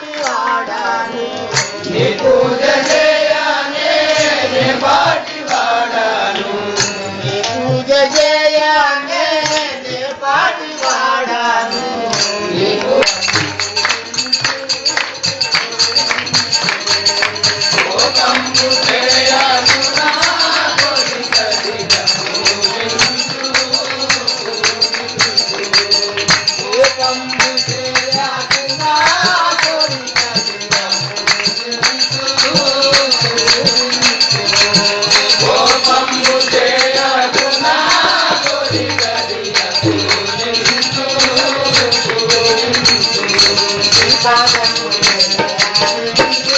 పాటి వాడాలి నీ పూజ చేయనే నే పాటి 大千里路。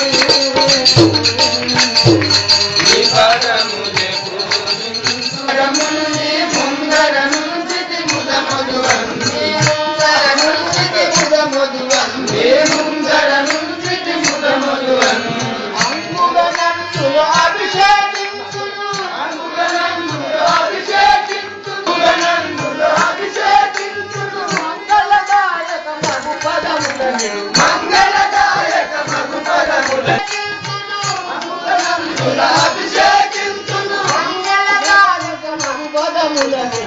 వాడాలి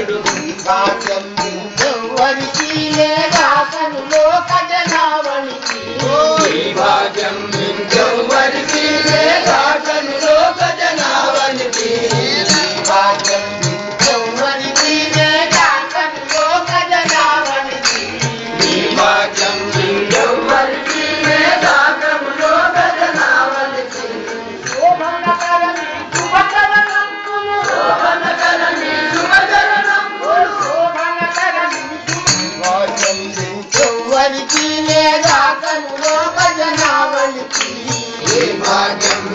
ఎవరికి I can